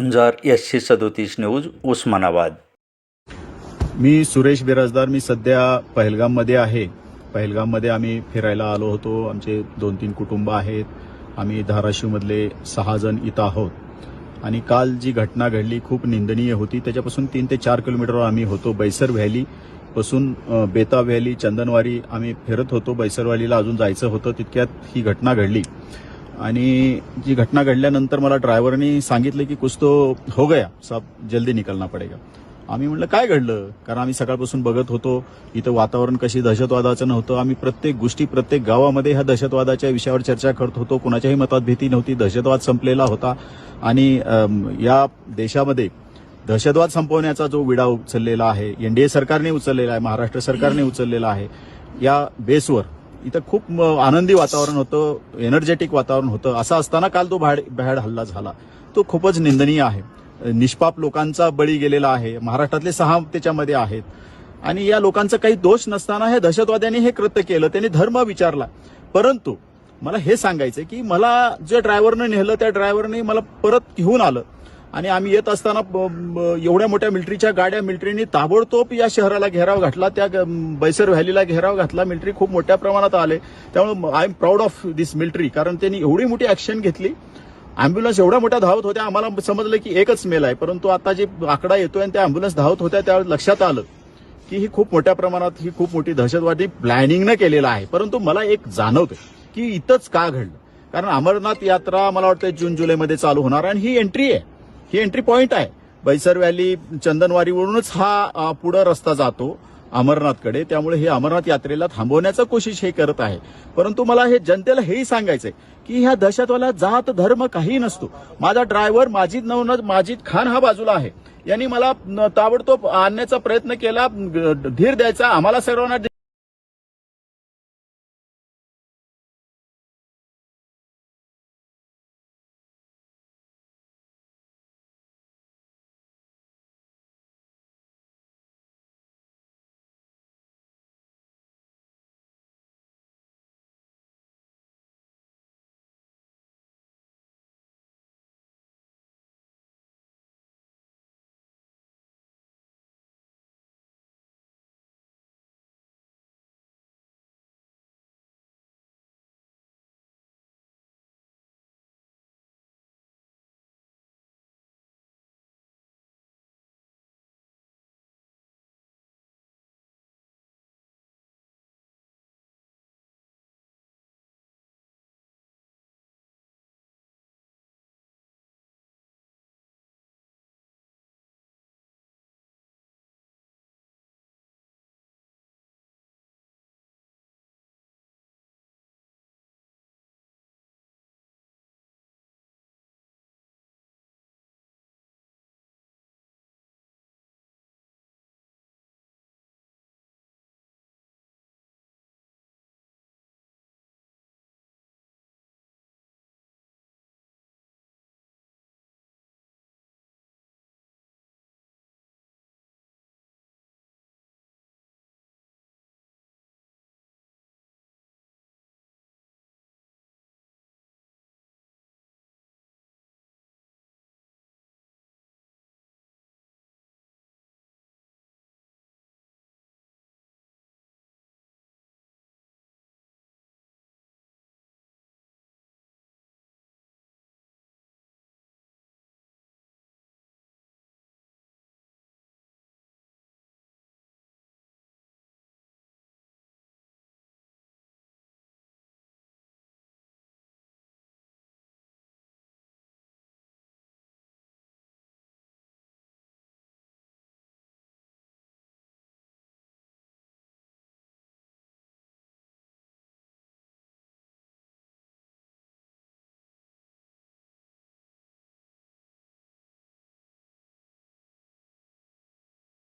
झुंजार एसशे सदोतीस न्यूज उस्मानाबाद. मी सुरेश बिराजदार मी सध्या पहलगाममध्ये आहे. पहलगाममध्ये आम्ही फिरायला आलो होतो. आमचे दोन तीन कुटुंब आहेत. आम्ही धाराशिवमधले सहा जण इथं आहोत. आणि काल जी घटना घडली खूप निंदनीय होती. त्याच्यापासून तीन ते चार किलोमीटरवर आम्ही होतो. बैसर व्हॅली पासून बेता व्हॅली चंदनवारी आम्ही फिरत होतो. बैसर व्हॅलीला अजून जायचं होतं. तितक्यात ही घटना घडली. आणि जी घटना घडल्यानंतर मला ड्रायव्हरनी सांगितलं की कुछ तो हो गया सब जल्दी निकलना पडेगा. आम्ही म्हणलं काय घडलं? कारण आम्ही सकाळपासून बघत होतो इथं वातावरण कशी दहशतवादाचं नव्हतं. आम्ही प्रत्येक गोष्टी प्रत्येक गावामध्ये ह्या दहशतवादाच्या विषयावर चर्चा करत होतो. कुणाच्याही मतात भीती नव्हती. दहशतवाद संपलेला होता. आणि या देशामध्ये दहशतवाद संपवण्याचा जो विडा उचललेला आहे एनडीए सरकारने उचललेला आहे महाराष्ट्र सरकारने उचललेला आहे या बेसवर इथं खूप आनंदी वातावरण होतं एनर्जेटिक वातावरण होतं. असं असताना काल तो भॅड भ्याड हल्ला झाला. तो खूपच निंदनीय आहे. निष्पाप लोकांचा बळी गेलेला आहे. महाराष्ट्रातले सहा त्याच्यामध्ये आहेत. आणि या लोकांचा काही दोष नसताना हे दहशतवाद्यांनी हे कृत्य केलं. त्यांनी धर्म विचारला. परंतु मला हे सांगायचं की मला जे ड्रायव्हरनं नेलं त्या ड्रायव्हरने मला परत घेऊन आलं. आणि आम्ही येत असताना ब- एवढ्या मोठ्या मिलिटरीच्या गाड्या मिलिटरीने ताबडतोब या शहराला घेराव घातला. त्या बैसर व्हॅलीला घेराव घातला. मिलिटरी खूप मोठ्या प्रमाणात आले. त्यामुळे I am proud of this military कारण त्यांनी एवढी मोठी ऍक्शन घेतली. अँब्युलन्स एवढ्या मोठ्या धावत होत्या. आम्हाला समजलं की एकच मेल आहे. परंतु आता जे आकडा येतोय आणि त्या अँब्युलन्स धावत होत्या त्यावेळेस लक्षात आलं की ही खूप मोठ्या प्रमाणात ही खूप मोठी दहशतवादी प्लॅनिंगनं केलेलं आहे. परंतु मला एक जाणवतं की इथंच का घडलं? कारण अमरनाथ यात्रा मला वाटतं जून जुलैमध्ये चालू होणार आणि ही एंट्री आहे. ही एंट्री पॉईंट आहे. बैसर व्हॅली चंदनवारीवरूनच हा पुढं रस्ता जातो अमरनाथकडे. त्यामुळे हे अमरनाथ यात्रेला थांबवण्याचा कोशिश हे करत आहे. परंतु मला हे जनतेला हेही सांगायचंय की ह्या दहशतवाला जात धर्म काही नसतो. माझा ड्रायव्हर माजिद नवनाथ माजिद खान हा बाजूला आहे. यांनी मला ताबडतोब आणण्याचा प्रयत्न केला धीर द्यायचा. आम्हाला सर्वांना